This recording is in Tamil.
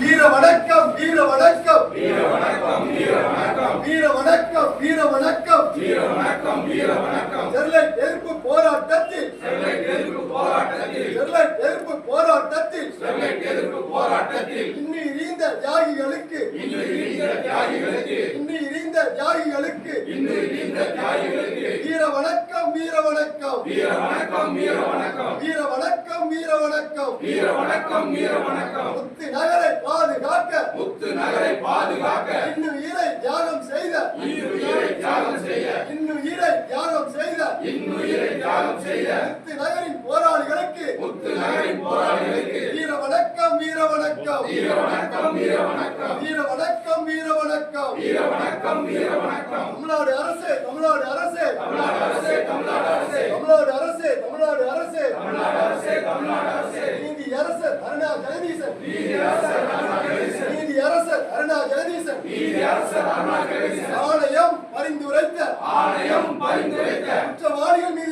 வீர வணக்கம் வீர வணக்கம் வீர வணக்கம் வீர வணக்கம் வீர வணக்கம் வீர வணக்கம் வீர வணக்கம் வீர வணக்கம் ஸ்டெர்லைட் எதிர்ப்பு போராட்டத்தில். ஸ்டெர்லைட் எதிர்ப்பு போராட்டத்தில். ஸ்டெர்லைட் எதிர்ப்பு போராட்டத்தில். ஸ்டெர்லைட் எதிர்ப்பு போராட்டத்தில். இன்னி எரிந்த தியாகிகளுக்கு இன்று இருந்த தியாகிகளுக்கு இன்னி எரிந்த தியாகிகளுக்கு இன்று இருந்த தியாகிகளுக்கு வீர வணக்கம் வீர வணக்கம் வீர வணக்கம் வீர வணக்கம் வீர வணக்கம் வீர வணக்கம் வீர வணக்கம் வீர வணக்கம் முத்து நகரை பாதுகாக்க முத்து நகரை பாதுகாக்க. இன்னும் ஈரை தியாகம் செய்த இன்னுயிரை தியாகம் செய்ய இன்னும் ஈரை தியாகம் செய்த இன்னுயிரை தியாகம் செய்த முத்து நகரின் போராளிகளுக்கு. முத்து நகரின் போராளிகளுக்கு. வீர வணக்கம் வீர வணக்கம் வீர வணக்கம் வீர வணக்கம் வீர வணக்கம் வீர வணக்கம் வீர வணக்கம் வீர வணக்கம் தமிழ்நாடு அரசு தமிழ்நாடு அரசு. தமிழ்நாடு அரசே தமிழ்நாடு அரசே. தமிழ்நாடு அரசு தமிழ்நாடு அரசு. தமிழ்நாடு அரசே தமிழ்நாடு அரசே. நீதி அரசு அருணா ஜெகதீசன். நீதி அரசர் அருணாச்சலேசன் நீதி அரசு அருணா ஜெகதீசன் நீதி அரசர் அருணாச்சலேசன் ஆணையம் பரிந்துரைத்த. ஆணையம் பரிந்துரைத்த. குற்றவாளிகள் மீது